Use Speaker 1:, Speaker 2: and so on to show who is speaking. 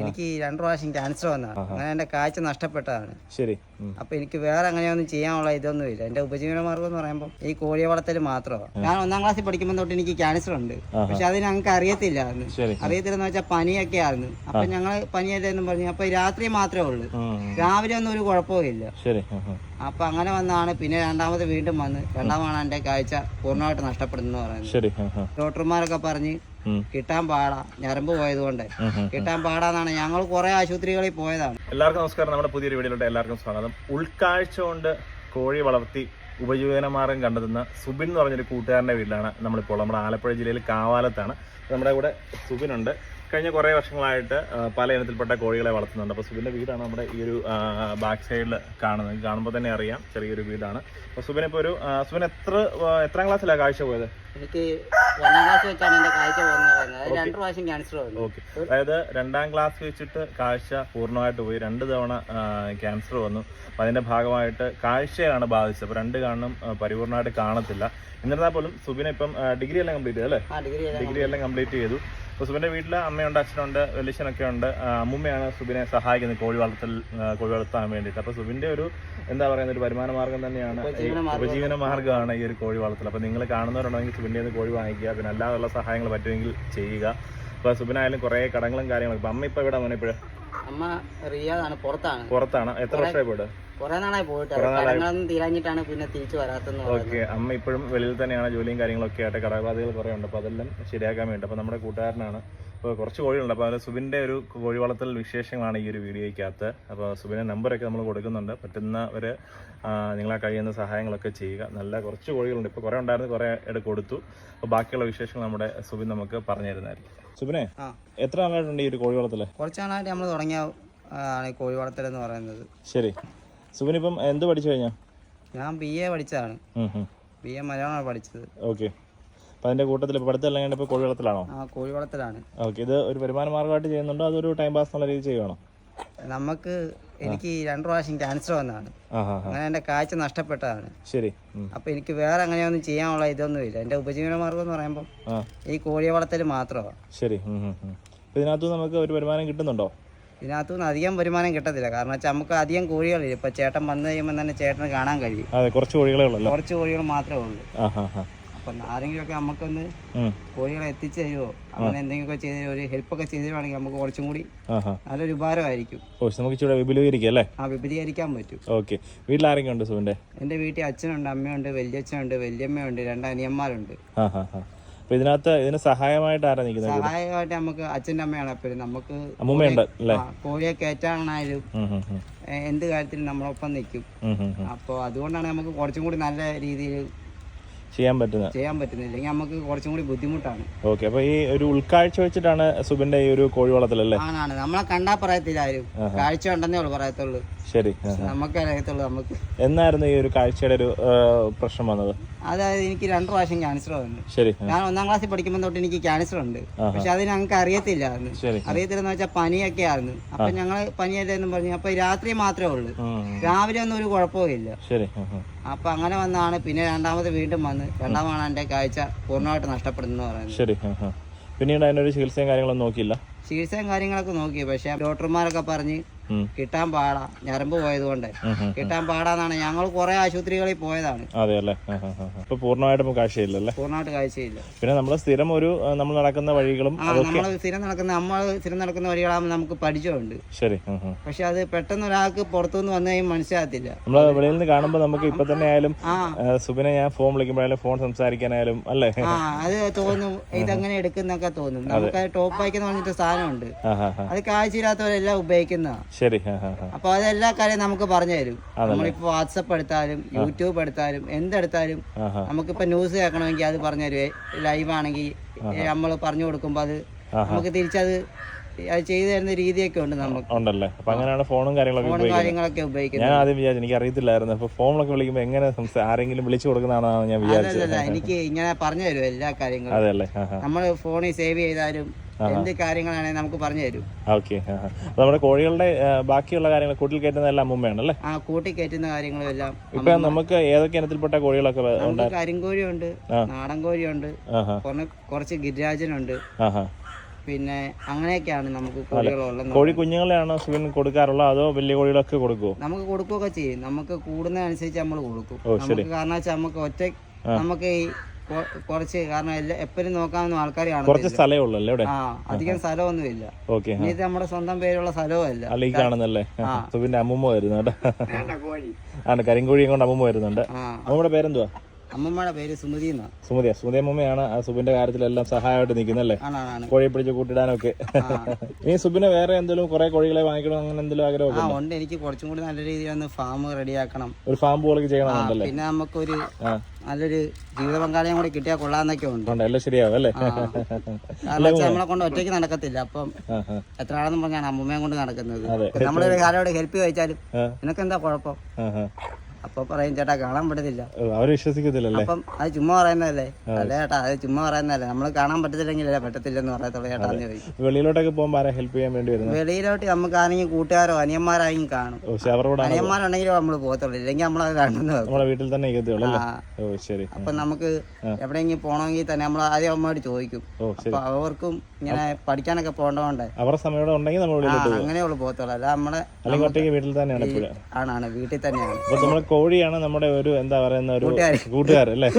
Speaker 1: എനിക്ക് രണ്ടു പ്രാവശ്യം ക്യാൻസർ വന്നതാണ് അങ്ങനെ എന്റെ കാഴ്ച നഷ്ടപ്പെട്ടതാണ്.
Speaker 2: ശരി.
Speaker 1: അപ്പൊ എനിക്ക് വേറെ അങ്ങനെയൊന്നും ചെയ്യാനുള്ള ഇതൊന്നും ഇല്ല. എന്റെ ഉപജീവന മാർഗം എന്ന് പറയുമ്പോൾ ഈ കോഴിയെ വളർത്തൽ മാത്രമാണ് ഞാൻ ഒന്നാം ക്ലാസ്സിൽ പഠിക്കുമ്പോൾ തൊട്ട് എനിക്ക് ക്യാൻസർ ഉണ്ട്. പക്ഷെ അത് ഞങ്ങൾക്ക് അറിയത്തില്ലായിരുന്നു. അറിയത്തില്ലെന്ന് വെച്ചാൽ പനിയൊക്കെ ആയിരുന്നു. അപ്പൊ ഞങ്ങൾ പനിയല്ലേ എന്നും പറഞ്ഞു. അപ്പൊ രാത്രി മാത്രമേ ഉള്ളൂ. രാവിലെ ഒന്നും ഒരു
Speaker 2: കുഴപ്പവും ഇല്ല.
Speaker 1: അപ്പൊ അങ്ങനെ വന്നാണ് പിന്നെ രണ്ടാമത് വീണ്ടും വന്ന് രണ്ടാമതാണ് എന്റെ കാഴ്ച പൂർണമായിട്ട് നഷ്ടപ്പെടുന്നു പറയുന്നത്. ഡോക്ടർമാരൊക്കെ പറഞ്ഞ്. കിട്ടാൻ പാടാ. ഞരമ്പ് പോയതുകൊണ്ട്. കിട്ടാൻ പാടാന്നാണ്. ഞങ്ങൾ കുറെ ആശുപത്രികളിൽ പോയതാണ്.
Speaker 2: എല്ലാവർക്കും നമസ്കാരം. നമ്മുടെ പുതിയൊരു വീഡിയോയിലോട്ട് എല്ലാവർക്കും സ്വാഗതം. ഉൾക്കാഴ്ച കൊണ്ട് കോഴി വളർത്തി ഉപജീവന മാർഗം കണ്ടെത്തുന്ന സുബിൻ എന്ന് പറഞ്ഞൊരു കൂട്ടുകാരന്റെ വീട്ടിലാണ് നമ്മളിപ്പോൾ. നമ്മുടെ ആലപ്പുഴ ജില്ലയിൽ കാവാലത്താണ്. നമ്മുടെ കൂടെ സുബിനുണ്ട്. കഴിഞ്ഞ കുറേ വർഷങ്ങളായിട്ട് പല ഇനത്തിൽപ്പെട്ട കോഴികളെ വളർത്തുന്നുണ്ട്. അപ്പോൾ സുബിന്റെ വീടാണ് നമ്മുടെ ഈ ഒരു ബാക്ക് സൈഡിൽ കാണുന്നത്. കാണുമ്പോൾ തന്നെ അറിയാം ചെറിയൊരു വീടാണ്. അപ്പോൾ സുബിൻ ഇപ്പോൾ ഒരു സുബിൻ എത്ര എത്രാം ക്ലാസ്സിലാണ് കാഴ്ച പോയത്?
Speaker 1: എനിക്ക് രണ്ടാം ക്ലാസ് വെച്ചാണ് എന്റെ കാഴ്ച പോകുന്നത് പറയുന്നത്. അത് രണ്ടു പ്രാവശ്യം ക്യാൻസർ വന്നു.
Speaker 2: ഓക്കെ അതായത് രണ്ടാം ക്ലാസ് വെച്ചിട്ട് കാഴ്ച പൂർണമായിട്ട് പോയി. രണ്ട് തവണ ക്യാൻസർ വന്നു. അപ്പം അതിന്റെ ഭാഗമായിട്ട് കാഴ്ചയാണ് ബാധിച്ചത്. അപ്പോൾ രണ്ട് കാണും പരിപൂർണമായിട്ട് കാണത്തില്ല. എന്നിരുന്നാൽ പോലും സുബിനെ ഇപ്പം ഡിഗ്രി എല്ലാം കംപ്ലീറ്റ് ചെയ്തു അല്ലേ?
Speaker 1: ആ ഡിഗ്രി
Speaker 2: ഡിഗ്രി എല്ലാം കംപ്ലീറ്റ് ചെയ്തു. അപ്പോൾ സുബിന്റെ വീട്ടിൽ അമ്മയുണ്ട് അച്ഛനുണ്ട് വലിയച്ഛനൊക്കെ ഉണ്ട്. അമ്മുമ്മയാണ് സുബിനെ സഹായിക്കുന്നത് കോഴി വളർത്തൽ കോഴി വളർത്താൻ വേണ്ടിയിട്ട്. അപ്പോൾ സുബിന്റെ ഒരു എന്താ പറയുന്ന ഒരു വരുമാന മാർഗം തന്നെയാണ്
Speaker 1: ഉപജീവന മാർഗമാണ്
Speaker 2: ഉപജീവന മാർഗമാണ് ഈ ഒരു കോഴി വളർത്തൽ. അപ്പോൾ നിങ്ങൾ കാണുന്നവരുണ്ടെങ്കിൽ സുബിന്റെ നിന്ന് കോഴി വാങ്ങിക്കുക പിന്നെ അല്ലാതുള്ള സഹായങ്ങൾ പറ്റുമെങ്കിൽ ചെയ്യുക. അപ്പോൾ സുബിനായാലും കുറേ കടങ്ങളും കാര്യങ്ങളും. ഇപ്പം അമ്മ ഇപ്പോൾ ഇവിടെ മോനെ ഇപ്പോഴും?
Speaker 1: അമ്മ റിയാദാണ് പുറത്താണ്.
Speaker 2: പുറത്താണ്. എത്ര വർഷമായി പോയിട്ട്?
Speaker 1: കുറെ നാളായി പോയിട്ട്. കടങ്ങളൊന്നും തീരാഞ്ഞിട്ടാണ് പിന്നെ തിരിച്ചു വരാത്തത്
Speaker 2: ഓക്കെ. അമ്മ ഇപ്പോഴും വെളിയിൽ തന്നെയാണ് ജോലിയും കാര്യങ്ങളൊക്കെ ആയിട്ട് കടബാധകൾ കുറേ ഉണ്ട്. അപ്പോൾ അതെല്ലാം ശരിയാക്കാൻ വേണ്ടി. അപ്പോൾ നമ്മുടെ കൂട്ടുകാരനാണ് അപ്പോൾ കുറച്ച് കോഴികളുണ്ട്. അപ്പോൾ അതിൽ സുബിന്റെ ഒരു കോഴി വളർത്തൽ വിശേഷങ്ങളാണ് ഈ ഒരു വീഡിയോയ്ക്കകത്ത്. അപ്പോൾ സുബിന്റെ നമ്പറൊക്കെ നമ്മൾ കൊടുക്കുന്നുണ്ട്. പറ്റുന്നവർ നിങ്ങളെ കഴിയുന്ന സഹായങ്ങളൊക്കെ ചെയ്യുക. നല്ല കുറച്ച് കോഴികളുണ്ട്. ഇപ്പോൾ കുറേ ഉണ്ടായിരുന്നു കുറേ ഇട കൊടുത്തു. അപ്പോൾ ബാക്കിയുള്ള വിശേഷങ്ങൾ നമ്മുടെ സുബിൻ നമുക്ക് പറഞ്ഞു തരുന്നതായിരിക്കും സുബിനെ എത്ര നാളായിട്ടുണ്ട് ഈ ഒരു കോഴി വളർത്തൽ
Speaker 1: കുറച്ച് നാളായിട്ട് നമ്മൾ തുടങ്ങിയ കോഴി വളർത്തൽ എന്ന് പറയുന്നത്.
Speaker 2: ശരി. സുബിൻ ഇപ്പം എന്ത് പഠിച്ചു കഴിഞ്ഞാൽ
Speaker 1: ഞാൻ ബി എ പഠിച്ചതാണ്. ബി എ മലയാളമാണ് പഠിച്ചത്.
Speaker 2: ഓക്കെ. അതിന്റെ കൂട്ടത്തിൽ ഇപ്പോൾ പഠിത്തം എല്ലാം കഴിഞ്ഞപ്പോൾ കോഴി വളർത്തലാണോ
Speaker 1: ആ കോഴി വളർത്തലാണ്
Speaker 2: ഓക്കെ ഇത് ഒരു വരുമാന മാർഗമായിട്ട് ചെയ്യുന്നുണ്ടോ? അതൊരു ടൈം പാസ് എന്നുള്ള രീതിയിൽ ചെയ്യുവാണോ?
Speaker 1: നമുക്ക് എനിക്ക് രണ്ടു പ്രാവശ്യം ക്യാൻസർ വന്നതാണ്. അങ്ങനെ എന്റെ കാഴ്ച നഷ്ടപ്പെട്ടതാണ്.
Speaker 2: ശരി. ഉം.
Speaker 1: അപ്പൊ എനിക്ക് വേറെ അങ്ങനെയൊന്നും ചെയ്യാനുള്ള ഇതൊന്നുമില്ല. എന്റെ ഉപജീവന മാർഗം എന്ന് പറയുമ്പോൾ ഈ കോഴി വളർത്തൽ മാത്രമാണ്.
Speaker 2: ശരി. ഇതിനകത്ത് നമുക്ക് ഒരു വരുമാനം കിട്ടുന്നുണ്ടോ?
Speaker 1: ഇതിനകത്തുനിന്ന് അധികം വരുമാനം കിട്ടത്തില്ല. കാരണം വെച്ചാൽ നമുക്ക് അധികം കോഴികളില്ല. ഇപ്പൊ ചേട്ടൻ വന്നു കഴിയുമ്പോൾ തന്നെ ചേട്ടന് കാണാൻ കഴിയും.
Speaker 2: അതെ കുറച്ച് കോഴികളേ ഉള്ളൂ
Speaker 1: കുറച്ച് കോഴികൾ മാത്രമേ ഉള്ളൂ. അപ്പൊ ആരെങ്കിലുമൊക്കെ നമുക്കൊന്ന്. കോഴികളെ എത്തിച്ചു തരുമോ അങ്ങനെ എന്തെങ്കിലുമൊക്കെ ചെയ്ത് ഒരു ഹെൽപ്പൊക്കെ ചെയ്ത് തരുവാണെങ്കിൽ നമുക്ക് കുറച്ചും കൂടി നല്ലൊരു ഉപകാരമായിരിക്കും.
Speaker 2: നമുക്ക് ഇച്ചിരി വിപുലീകരിക്കുക അല്ലേ?
Speaker 1: ആ വിപുലീകരിക്കാൻ പറ്റും.
Speaker 2: ഓക്കെ. വീട്ടിൽ ആരെങ്കിലും ഉണ്ട് സുവിന്റെ?
Speaker 1: എന്റെ വീട്ടിൽ അച്ഛനുണ്ട് അമ്മയുണ്ട് വലിയച്ഛനുണ്ട് വലിയമ്മയുണ്ട് രണ്ട് അനിയന്മാരുണ്ട്.
Speaker 2: ആ ഹാ ഹാ അപ്പോൾ ഇതിനകത്ത് ഇതിന് സഹായമായിട്ട് ആരാ നിൽക്കുന്നത്
Speaker 1: സഹായമായിട്ട് നമുക്ക് അച്ഛന്റെ അമ്മയാണ് എപ്പോഴും. നമുക്ക്
Speaker 2: അമ്മയുണ്ട് അല്ലേ?
Speaker 1: കോഴിയെ കയറ്റാനായാലും എന്ത് കാര്യത്തിലും നമ്മളൊപ്പം നിൽക്കും. അപ്പോൾ അതുകൊണ്ടാണ് നമുക്ക് കുറച്ചും കൂടി നല്ല രീതിയിൽ
Speaker 2: ചെയ്യാൻ പറ്റുന്നത്?
Speaker 1: ചെയ്യാൻ പറ്റുന്നില്ല ഇല്ലെങ്കിൽ നമുക്ക് കുറച്ചും കൂടി ബുദ്ധിമുട്ടാണ്.
Speaker 2: ഓക്കെ അപ്പൊ ഈ ഒരു ഉൾക്കാഴ്ച വെച്ചിട്ടാണ് സുബിന്റെ ഈ ഒരു കോഴി വളർത്തലല്ലേ
Speaker 1: നമ്മളെ കണ്ടാ പറയത്തില്ല ആരും. കാഴ്ച ഉണ്ടെന്നേ ഉള്ളൂ പറയത്തുള്ളൂ.
Speaker 2: ശരി. നമുക്ക്
Speaker 1: നമുക്കേ അറിയത്തുള്ളൂ നമുക്ക്
Speaker 2: എന്നായിരുന്നു ഈ ഒരു കാഴ്ചയുടെ ഒരു പ്രശ്നം വന്നത്?
Speaker 1: അതായത് എനിക്ക് രണ്ടു പ്രാവശ്യം ക്യാൻസർ വന്നു.
Speaker 2: ശരി
Speaker 1: ഞാൻ ഒന്നാം ക്ലാസ്സിൽ പഠിക്കുമ്പോൾ തൊട്ട് എനിക്ക് ക്യാൻസർ ഉണ്ട്. പക്ഷെ അത് ഞങ്ങൾക്ക് അറിയത്തില്ലായിരുന്നു.
Speaker 2: ശരി.
Speaker 1: അറിയത്തില്ലെന്ന് വെച്ചാൽ പനിയൊക്കെ ആയിരുന്നു. അപ്പൊ ഞങ്ങൾ പനിയല്ലേ എന്ന് പറഞ്ഞു. അപ്പൊ രാത്രി മാത്രമേ ഉള്ളൂ. രാവിലെ ഒന്നും ഒരു കുഴപ്പമില്ല
Speaker 2: ശരി.
Speaker 1: അപ്പൊ അങ്ങനെ വന്നാണ് പിന്നെ രണ്ടാമത് വീണ്ടും വന്ന് രണ്ടാമതാണ് എന്റെ കാഴ്ച പൂർണമായിട്ട് നഷ്ടപ്പെടുന്നു പറയുന്നത്.
Speaker 2: ശരി. പിന്നീട് അതിനൊരു ചികിത്സയും കാര്യങ്ങളൊന്നും നോക്കിയില്ല?
Speaker 1: ചികിത്സയും കാര്യങ്ങളൊക്കെ നോക്കി. പക്ഷെ ഡോക്ടർമാരൊക്കെ പറഞ്ഞ്. കിട്ടാൻ പാടാ. ഞരമ്പ്
Speaker 2: പോയത് കൊണ്ട്.
Speaker 1: കിട്ടാൻ പാടാന്നാണ്. ഞങ്ങൾ കുറെ ആശുപത്രികളിൽ പോയതാണ്.
Speaker 2: അതെ അല്ലേ. ഇപ്പൊ പൂർണമായിട്ടും കാഴ്ചയില്ലല്ലേ?
Speaker 1: പൂർണമായിട്ട് കാഴ്ചയില്ല.
Speaker 2: പിന്നെ നമ്മൾ സ്ഥിരം ഒരു നമ്മൾ നടക്കുന്ന വഴികളും
Speaker 1: ആ നമ്മൾ സ്ഥിരം നടക്കുന്ന നമ്മൾ സ്ഥിരം നടക്കുന്ന വഴികളാകുമ്പോൾ നമുക്ക് പരിചയമുണ്ട്.
Speaker 2: ശരി.
Speaker 1: പക്ഷെ അത് പെട്ടെന്ന് ഒരാൾക്ക് പുറത്തുനിന്ന് വന്നു കഴിയുമ്പോൾ മനസ്സിലാകത്തില്ല.
Speaker 2: നമ്മൾ വെളിയിൽ നിന്ന് കാണുമ്പോൾ നമുക്ക് ഇപ്പൊ തന്നെ ആയാലും സുബിനെ ഞാൻ ഫോൺ വിളിക്കുമ്പോഴായാലും ഫോൺ സംസാരിക്കാനായാലും അല്ലേ?
Speaker 1: അത് തോന്നും. ഇതെങ്ങനെ എടുക്കുന്നൊക്കെ തോന്നും. നമുക്ക് ടോപ്പ് ബൈക്ക് എന്ന് പറഞ്ഞിട്ട് സാധനമുണ്ട്. അത് കാഴ്ചയില്ലാത്തവരെല്ലാം ഉപയോഗിക്കുന്നതാണ്
Speaker 2: ശരി
Speaker 1: അപ്പൊ അതെല്ലാ കാര്യം നമുക്ക് പറഞ്ഞു തരും. നമ്മളിപ്പോ വാട്സപ്പ് എടുത്താലും യൂട്യൂബ് എടുത്താലും എന്തെടുത്താലും നമുക്കിപ്പോ ന്യൂസ് കേൾക്കണമെങ്കിൽ അത് പറഞ്ഞു തരുവേ ലൈവ് ആണെങ്കിൽ നമ്മൾ പറഞ്ഞു കൊടുക്കുമ്പോ അത് നമുക്ക് തിരിച്ചത് അത് ചെയ്തു തരുന്ന രീതിയൊക്കെ ഉണ്ട് നമുക്ക്.
Speaker 2: ഉണ്ടല്ലേ? അപ്പൊ അങ്ങനെയാണ് ഫോണും കാര്യങ്ങളൊക്കെ
Speaker 1: കാര്യങ്ങളൊക്കെ ഉപയോഗിക്കുന്നത്.
Speaker 2: ഞാൻ ആദ്യം വിചാരിച്ചു എനിക്ക് അറിയത്തില്ലായിരുന്നു. അപ്പൊ ഫോണിലൊക്കെ വിളിക്കുമ്പോൾ എങ്ങനെ ആരെങ്കിലും വിളിച്ചു കൊടുക്കുന്നതാണെന്നാണ് ഞാൻ വിചാരിച്ചത്.
Speaker 1: എനിക്ക് ഇങ്ങനെ പറഞ്ഞു തരും എല്ലാ കാര്യങ്ങളും. നമ്മൾ ഫോണിൽ സേവ് ചെയ്താലും എന്ത് കാര്യങ്ങളാണെങ്കിൽ നമുക്ക് പറഞ്ഞു തരും.
Speaker 2: ഓക്കെ നമ്മുടെ കോഴികളുടെ ബാക്കിയുള്ള കാര്യങ്ങൾ കൂട്ടിൽ കയറ്റുന്നതെല്ലാം അമ്മയാണ് അല്ലേ?
Speaker 1: ആ കൂട്ടി കയറ്റുന്ന കാര്യങ്ങളും എല്ലാം
Speaker 2: ഇപ്പൊ നമുക്ക് ഏതൊക്കെ ഇനത്തിൽപ്പെട്ട കോഴികളൊക്കെ
Speaker 1: നമുക്ക് കരിങ്കോഴിയുണ്ട് നാടൻ കോഴിയുണ്ട് കുറച്ച് ഗിരിരാജനുണ്ട്. പിന്നെ അങ്ങനെയൊക്കെയാണ് നമുക്ക് കോഴികളുള്ളത്.
Speaker 2: കോഴി കുഞ്ഞുങ്ങളെയാണോ സുബിൻ കൊടുക്കാറുള്ളത് അതോ വലിയ കോഴികളൊക്കെ കൊടുക്കുമോ
Speaker 1: നമുക്ക് കൊടുക്കുകയൊക്കെ ചെയ്യും. നമുക്ക് കൂടുന്നതനുസരിച്ച് നമ്മൾ കൊടുക്കും. നമുക്ക് കാരണം വെച്ചാൽ നമുക്ക് ഒറ്റ നമുക്ക് ഈ കുറച്ച് കാരണം എല്ലാ എപ്പോഴും നോക്കാവുന്ന ആൾക്കാർ
Speaker 2: കുറച്ച് സ്ഥലമേ ഉള്ളൂ ഇവിടെ?
Speaker 1: ആ അധികം സ്ഥലമൊന്നുമില്ല.
Speaker 2: ഓക്കെ
Speaker 1: ഇനി ഇത് നമ്മുടെ സ്വന്തം പേരുള്ള സ്ഥലവുമല്ല.
Speaker 2: അല്ല ഈ കാണുന്നല്ലേ പിന്നെ അമ്മൂമ്മ
Speaker 1: വരുന്നുണ്ട്.
Speaker 2: ആണ് കരിങ്കോഴിയും കൊണ്ട് അമ്മൂമ്മ വരുന്നുണ്ട്. അമ്മൂമ്മയുടെ പേരെന്തുവാ?
Speaker 1: അമ്മമ്മയുടെ പേര് സുമതി എന്നാണ്
Speaker 2: സുമതിയ സുമതി അമ്മൂമ്മയാണ്. ആ സുബിന്റെ കാര്യത്തിലെല്ലാം സഹായമായിട്ട് നിൽക്കുന്നല്ലേ
Speaker 1: കോഴി
Speaker 2: കോഴിയെ പിടിച്ച് കൂട്ടിടാനൊക്കെ. ഇനി സുബിന് വേറെ എന്തെങ്കിലും കുറെ കോഴികളെ വാങ്ങിക്കണം? അങ്ങനെ എന്തെങ്കിലും
Speaker 1: ആഗ്രഹം ഉണ്ട്? എനിക്ക് കുറച്ചും കൂടി നല്ല രീതിയിൽ ഒന്ന് ഫാം റെഡിയാക്കണം.
Speaker 2: ഒരു ഫാം പോലൊക്കെ ചെയ്യണമെന്നുണ്ടല്ലേ
Speaker 1: പിന്നെ നമുക്കൊരു നല്ലൊരു ജീവിത പങ്കാളിയും കൂടി കിട്ടിയാൽ കൊള്ളാന്നൊക്കെ ഉണ്ട്.
Speaker 2: എല്ലാം ശരിയാവും അല്ലേ?
Speaker 1: നമ്മളെ കൊണ്ട് ഒറ്റയ്ക്ക് നടക്കത്തില്ല. അപ്പം എത്ര ആളെന്ന് പറഞ്ഞാണ് അമ്മൂമ്മയും കൊണ്ട് നടക്കുന്നത്. നമ്മളൊരു കാലോട് ഹെൽപ്പ് ചോദിച്ചാലും
Speaker 2: നിനക്ക്
Speaker 1: എന്താ കുഴപ്പം. അപ്പൊ പറയും ചേട്ടാ കാണാൻ പറ്റത്തില്ല.
Speaker 2: അവർ വിശ്വസിക്കത്തില്ലല്ലേ?
Speaker 1: അപ്പം അത് ചുമ്മാ പറയുന്നതല്ലേ? അല്ല ചേട്ടാ അത് ചുമ്മാ പറയുന്നതല്ലേ? നമ്മൾ കാണാൻ പറ്റത്തില്ലെങ്കിലല്ലേ പറ്റത്തില്ലെന്ന് പറയത്തുള്ളൂ ചേട്ടാ എന്ന് ചോദിക്കും.
Speaker 2: വെളിയിലോട്ടൊക്കെ പോകുമ്പോൾ ആരാ ഹെൽപ്പ് ചെയ്യാൻ വേണ്ടി വരുന്നത്
Speaker 1: വെളിയിലോട്ട് നമുക്ക് ആരെങ്കിലും കൂട്ടുകാരോ അനിയന്മാരായും കാണും.
Speaker 2: ഓ പക്ഷെ അവരോട്
Speaker 1: അനിയന്മാരുണ്ടെങ്കിലും നമ്മൾ പോകത്തുള്ളൂ ഇല്ലെങ്കിൽ നമ്മളത് കാണുന്നത്
Speaker 2: നമ്മുടെ വീട്ടിൽ തന്നെ ഇരിക്കത്തുള്ളൂ അല്ലേ? ഓ ശരി.
Speaker 1: അപ്പൊ നമുക്ക് എവിടെയെങ്കിലും പോകണമെങ്കിൽ തന്നെ നമ്മൾ ആദ്യം അമ്മയോട് ചോദിക്കും.
Speaker 2: ഓ ശരി.
Speaker 1: അപ്പൊ അവർക്കും ഇങ്ങനെ പഠിക്കാനൊക്കെ പോകേണ്ടതുകൊണ്ട്.
Speaker 2: അവരുടെ സമയം ഇവിടെ ഉണ്ടെങ്കിൽ നമ്മൾ
Speaker 1: ആ
Speaker 2: വെളിയിലോട്ട് പോകും.
Speaker 1: അങ്ങനെയുള്ളൂ പോകത്തുള്ളൂ. അല്ല നമ്മളെ
Speaker 2: അല്ലെങ്കിൽ ഒറ്റയ്ക്ക് വീട്ടിൽ തന്നെയാണ് എപ്പോഴും.
Speaker 1: ആണാണ് വീട്ടിൽ തന്നെയാണ്.
Speaker 2: അപ്പൊ നമ്മളെ കോഴിയാണ് നമ്മുടെ ഒരു എന്താ പറയുന്ന ഒരു
Speaker 1: കൂട്ടുകാര്.
Speaker 2: കൂട്ടുകാർ അല്ലേ